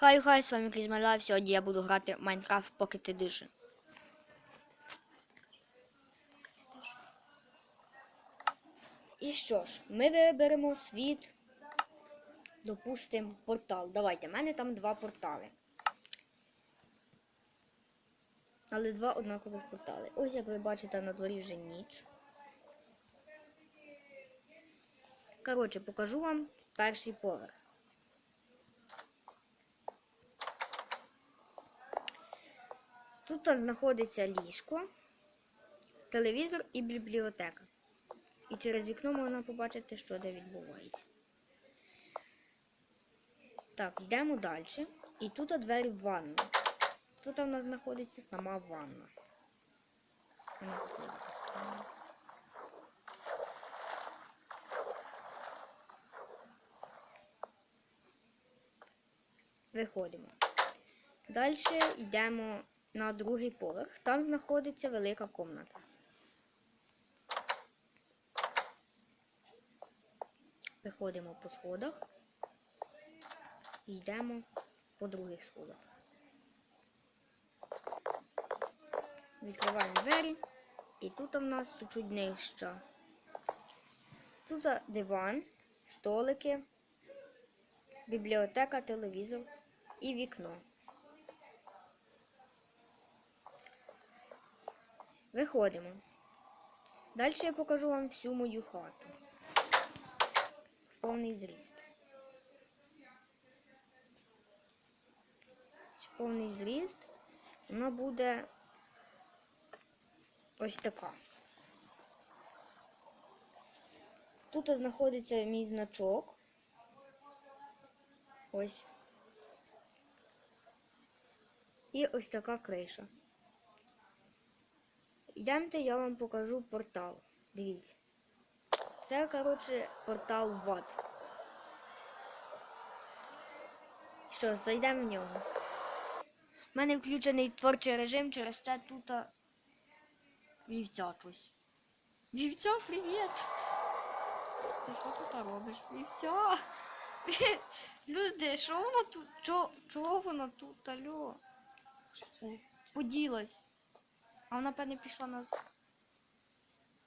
Хай, хай, з вами Клізмайлайв. Сьогодні я буду грати в Майнкрафт, поки ти дише. І що ж, ми виберемо світ, допустимо, портал. Давайте, в мене там два портали. Але два однакових портали. Ось як ви бачите, на дворі вже ніч. Коротше, покажу вам перший поверх. Тут знаходиться ліжко, телевізор і бібліотека. І через вікно можна побачити, що де відбувається. Так, йдемо далі. І тут двері в ванну. Тут у нас знаходиться сама ванна. Виходимо. Далі йдемо на другий поверх. Там знаходиться велика комната. Виходимо по сходах йдемо по других сходах. Відкриваємо двері. І тут у нас чуть-чуть нижче. Тут диван, столики, бібліотека, телевізор і вікно. Виходимо. Далі я покажу вам всю мою хату. Повний зріст. Повний зріст. Вона буде ось така. Тут знаходиться мій значок. Ось. І ось така криша. Йдемте, я вам покажу портал. Дивіться. Це, коротше, портал в ад. Що, зайдемо в нього. У мене включений творчий режим, через це тут вівця щось. Вівця, привіт! Ти що тут робиш? Вівця! Люди, що вона тут? Чо, чого вона тут? Алло? Поділась. А вона, певне, пішла назад.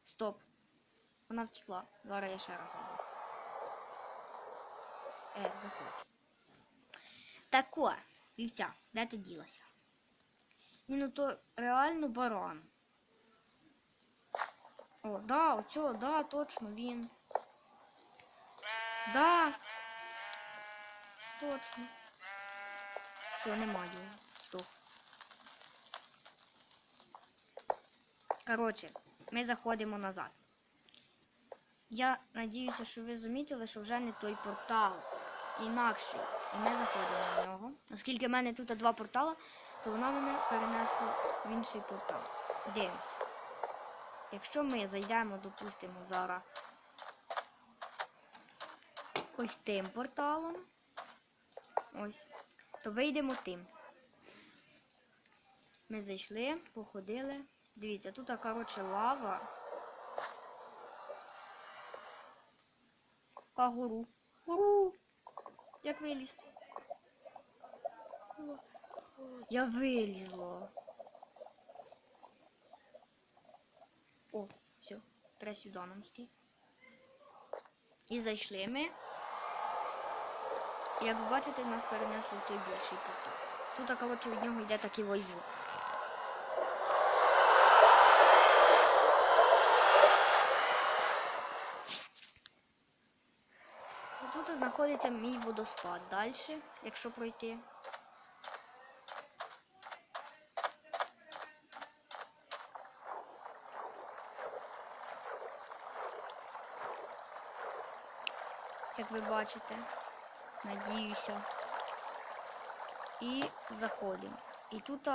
Стоп. Вона втекла. Зараз я ще раз зайду. Е, заходь. Тако, вівця, де ти ділася? Ні, ну то реально баран. О, да, оцього, да, точно, він. Да. Точно. Все, немає його. Здох. Коротше, ми заходимо назад. Я надіюся, що ви замітили, що вже не той портал. Інакший. І ми заходимо на нього. Оскільки в мене тут два портали, то вона мене перенесла в інший портал. Дивимося. Якщо ми зайдемо, допустимо, зараз ось тим порталом, ось, то вийдемо тим. Ми зайшли, походили. Дивіться, тут, коротше, лава. По гору. Гору. Як вилізти? Я вилізла. О, все, треба сюди нам йти. І зайшли ми. Як ви бачите, нас перенесли в той більший портал. Тут, коротше, від нього йде такий ось Тут знаходиться мій водоспад. Далі, якщо пройти. Як ви бачите, надіюся. І заходимо. І тут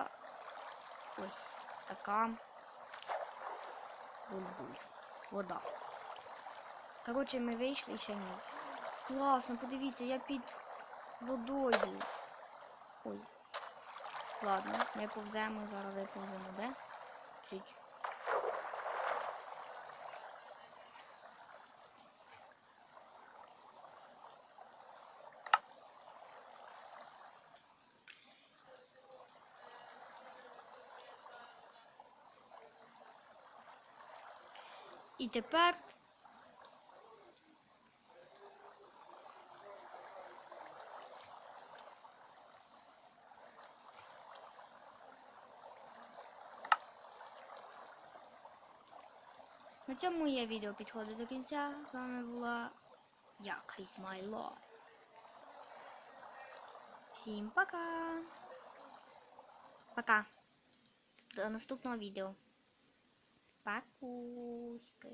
ось така буль-буль. Вода. Коротше, ми вийшли ще ні. Класно, подивіться, я під водою. Ой. Ладно, ми повземо, зараз виповземо, де? Чуть. І тепер На цьому я відео підходить до кінця. З вами була я, Кріс Майло. Всім пока. Пока. До наступного відео. Пакуськи.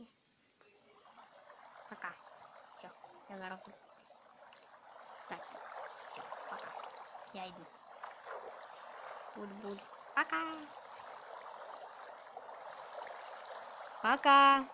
Пока. Все, я зараз. Кстати, все, пока. Я йду. Буду-буду. Пока. Пока.